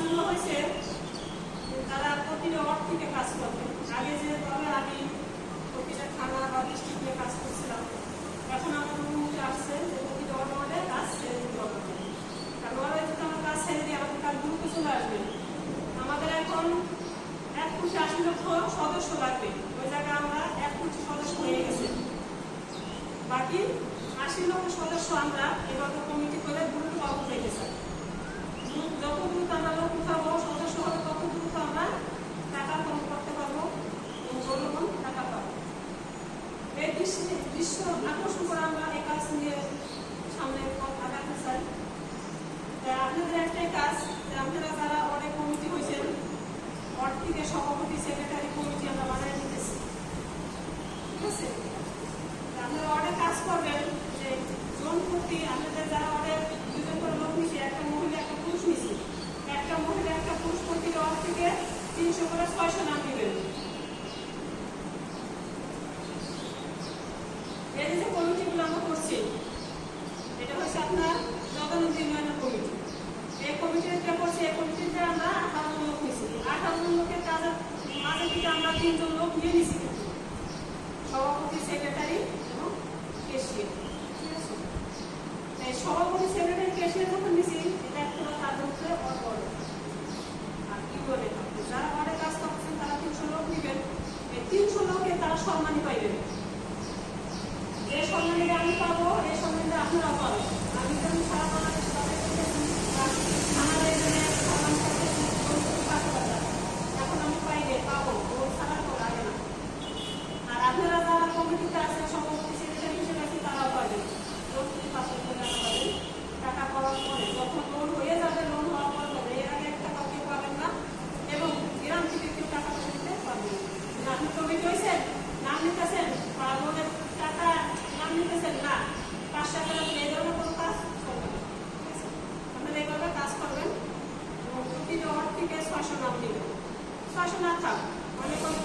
কাজগুলো হয়েছে, তারা প্রতিটা থেকে কাজ করবে। আগে যেভাবে আমি প্রতিটা থানা বা ডিস্ট্রিক্টে কাজ করছিলাম, এখন আমাদের অনুমতি আসছে যে প্রতিটা ওয়ার্ডে কাজ ছেড়ে দিতে হবে। কারণ ওয়ার্ডে যদি আমরা কাজ ছেড়ে দিই আমাদের কাজ দ্রুত চলে আসবে। আমাদের এখন এক কোটি আশি লক্ষ সদস্য লাগবে। ওই জায়গায় আমরা এক কোটি সদস্য হয়ে গেছে। বাকি আশি লক্ষ সদস্য আমরা এবার কমিটি করে দ্রুত পেতে চাই যত দ্রুত আমরা লোক উঠাবো সদস্য হবে তত দ্রুত আমরা টাকা কম করতে পারব এবং জনগণ টাকা পাবো এই দৃশ্য দৃশ্য আকর্ষণ করে আমরা এই কাজ নিয়ে সামনে আগাতে চাই আপনাদের একটাই কাজ আপনারা যারা অনেক কমিটি হয়েছেন ওয়ার্ড থেকে সভাপতি সেক্রেটারি কমিটি আমরা বানায় নিতেছি ঠিক আছে তা আপনারা অনেক কাজ করবেন যে জন প্রতি আপনাদের যারা অনেক দুজন করে লোক নিছে একটা মহিলা একটা পুরুষ নিছে একটা মহিলা একটা পুরুষ প্রতিটা ওয়ার্ড থেকে তিনশো করে ছয়শো নাম দিবেন এই যে কমিটিগুলো আমরা করছি, এটা হচ্ছে আপনার জগন্নাথ উন্নয়ন কমিটি। এই কমিটির যেটা করছি, এই কমিটিতে আমরা আঠারো লোক নিয়েছি। আঠারো লোকের কাজের মাঝে থেকে আমরা তিনজন লোক নিয়ে নিছি সভাপতি, সেক্রেটারি এবং কেশিয়ার। ঠিক আছে? সভাপতি, সেক্রেটারি, কেশিয়ার যখন নিছি এটা একটা তাদের উপরে অর্ডার আর কি বলে যারা অনেক কাজ করছেন, তারা তিনশো লোক নেবেন। এই তিনশো লোকে তারা সম্মানই পাইবেন। যে সম্মানটা আমি পাবো এই সম্মানটা আপনারাও পাবেন। আমি তো সারা বাংলাদেশে আমাদের পাশে পাশে। এখন আমি পাইলে পাবো ও ছাড়া তো লাগে না। আর আপনারা যারা কমিটিতে আছে সভাপতি সেক্রেটারি হিসেবে তারাও পাবেন। প্রতি পাঁচশো টাকা পাবেন টাকা পাওয়ার পরে যখন লোন হয়ে যাবে লোন হওয়ার পর পাবে এর আগে একটা কাউকে পাবেন না এবং গ্রাম থেকে কেউ টাকা পয়সা দিতে পারবেন না আপনি কমিটি হয়েছেন নাম নিতেছেন বা লোনের টাকা নাম নিতেছেন না পাঁচ টাকা এই ধরনের কোনো কাজ করবেন না ঠিক আছে? আপনারা এইভাবে কাজ করবেন এবং প্রতিটা ওয়ার্ড থেকে ছয়শো নাম নেবেন ছয়শো অনেক অনেক